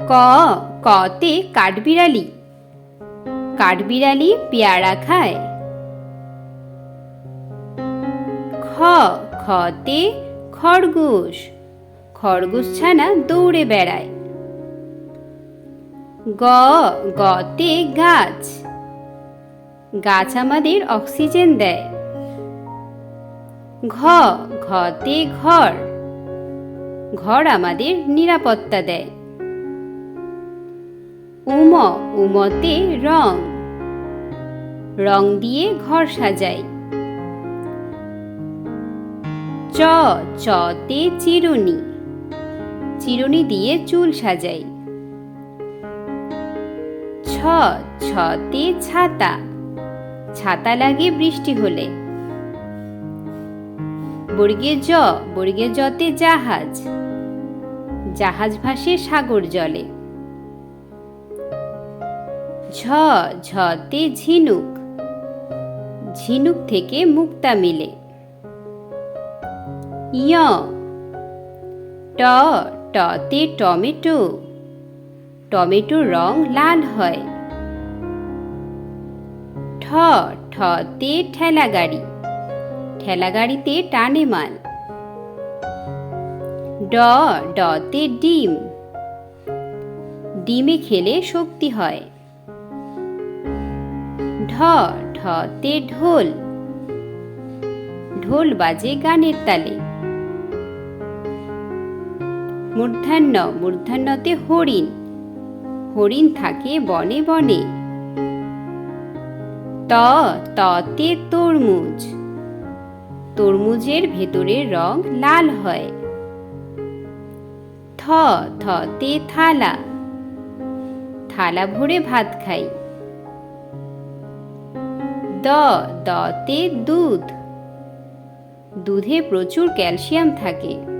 ক, কতে কাঠবিড়ালি। কাঠবিড়ালি পেয়ারা খায়। খ, খতে খরগোশ। খরগোশ ছানা দৌড়ে বেড়ায়। গ, গতে গাছ। গাছ আমাদের অক্সিজেন দেয়। ঘ, ঘতে ঘর। ঘর আমাদের নিরাপত্তা দেয়। উম, উমতে রং। রং দিয়ে ঘর সাজাই। চ চতে চিরুনি। চিরুনি দিয়ে চুল সাজাই। ছ ছতে ছাতা। ছাতা লাগে বৃষ্টি হলে। বর্গে জ, বর্গে জতে জাহাজ। জাহাজ ভাসে সাগর জলে। ঝ, ঝতে ঝিনুক। ঝিনুক থেকে মুক্তা মিলে। ইয় ট, টতে টমেটো। টমেটোর রং লাল হয়। ঠ, ঠতে ঠেলা গাড়ি ঠেলা গাড়িতে টানে মাল। ড, ডতে ডিম। ডিমে খেলে শক্তি হয়। ঢতে ঢোল। ঢোল বাজে গানের তালে। মূর্ধান্য, মূর্ধান্যতে হরিণ। হরিণ থাকে বনে বনে। ত ততে তরমুজ। তরমুজের ভেতরের রং লাল হয়। থ থতে থালা। থালা ভরে ভাত খাই। দ দতে দুধ। দুধে প্রচুর ক্যালসিয়াম থাকে।